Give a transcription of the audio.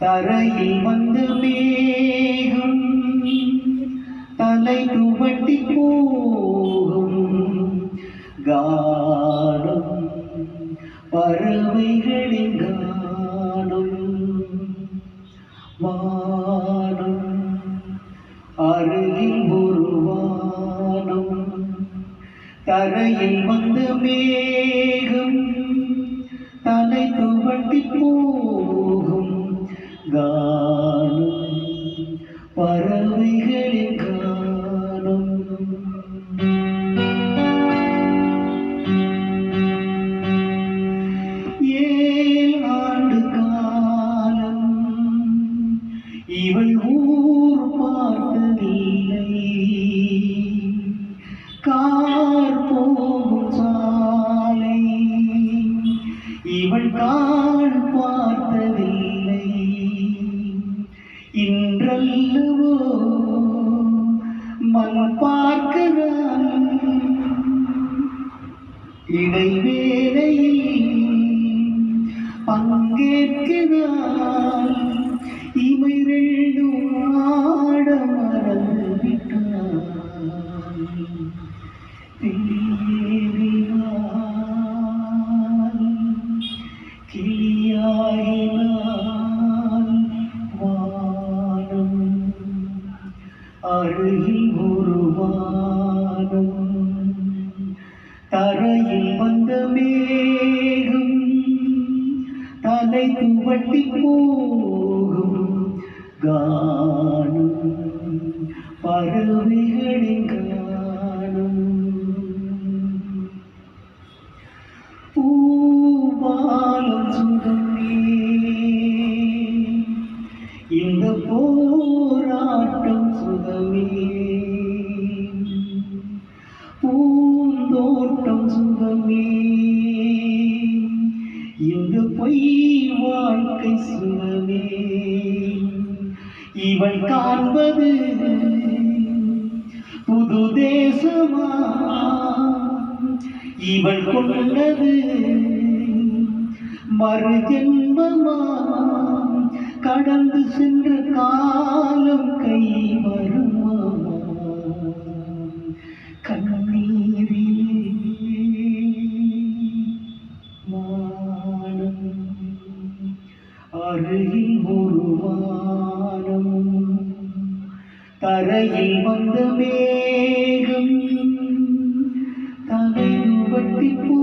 தரையில் வந்து மேகம் தலை துவட்டி போகும் கானம் பறவைகளின் கானம் வானம் அருகில் ஒரு வானம் தரையில் வந்து மேகம் தலை துவட்டி போகும் இவள் பிராண் பார்த்ததில்லை. இன்றல்லவோ மண் பார்க்கிறான். இடைவேளையில் பங்கேற்கிறான். இவை ரெண்டும் ஆட மறந்துவிட்டான். அருகில் உருவானும் தரையில் வந்த மேகம் தலை துவட்டி போகும். கானம் பறவைகளின் பூந்தோட்டம் இந்த பொய் வாழ்க்கை சுகமே இவள் காண்பது புது தேசமா? இவள் கொண்டது மறு ஜென்மமா? கடந்து சென்ற காலம் கை வருமா? அருகில் ஒரு வானம் தரையில் வந்த மேகம் தலைவட்டி போ